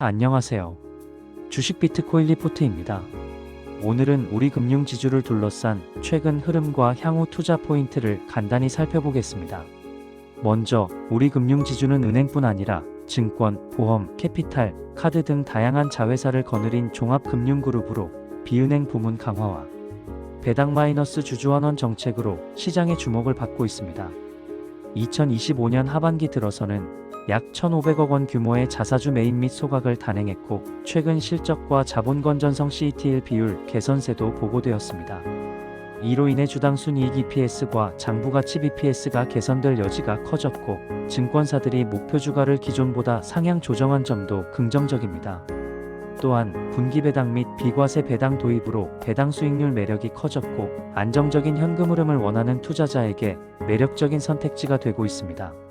안녕하세요. 주식 비트코인 리포트입니다. 오늘은 우리 금융 지주를 둘러싼 최근 흐름과 향후 투자 포인트를 간단히 살펴보겠습니다. 먼저 우리 금융 지주는 은행뿐 아니라 증권, 보험, 캐피탈, 카드 등 다양한 자회사를 거느린 종합금융그룹으로 비은행 부문 강화와 배당 마이너스 주주환원 정책으로 시장의 주목을 받고 있습니다. 2025년 하반기 들어서는 약 1,500억 원 규모의 자사주 매입 및 소각을 단행했고 최근 실적과 자본 건전성 CET1 비율 개선세도 보고되었습니다. 이로 인해 주당 순이익 EPS과 장부 가치 BPS가 개선될 여지가 커졌고 증권사들이 목표 주가를 기존보다 상향 조정한 점도 긍정적입니다. 또한 분기 배당 및 비과세 배당 도입으로 배당 수익률 매력이 커졌고 안정적인 현금 흐름을 원하는 투자자에게 매력적인 선택지가 되고 있습니다.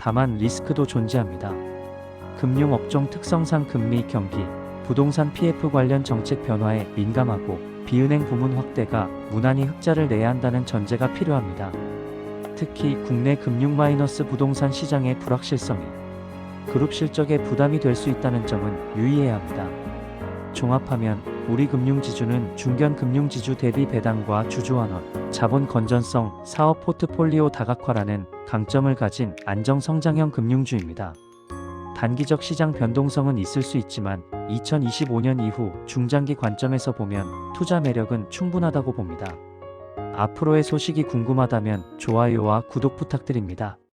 다만 리스크도 존재합니다. 금융업종 특성상 금리 경기, 부동산 PF 관련 정책 변화에 민감하고 비은행 부문 확대가 무난히 흑자를 내야 한다는 전제가 필요합니다. 특히 국내 금융 마이너스 부동산 시장의 불확실성이 그룹 실적에 부담이 될 수 있다는 점은 유의해야 합니다. 종합하면 우리 금융지주는 중견 금융지주 대비 배당과 주주환원, 자본 건전성, 사업 포트폴리오 다각화라는 강점을 가진 안정 성장형 금융주입니다. 단기적 시장 변동성은 있을 수 있지만 2025년 이후 중장기 관점에서 보면 투자 매력은 충분하다고 봅니다. 앞으로의 소식이 궁금하다면 좋아요와 구독 부탁드립니다.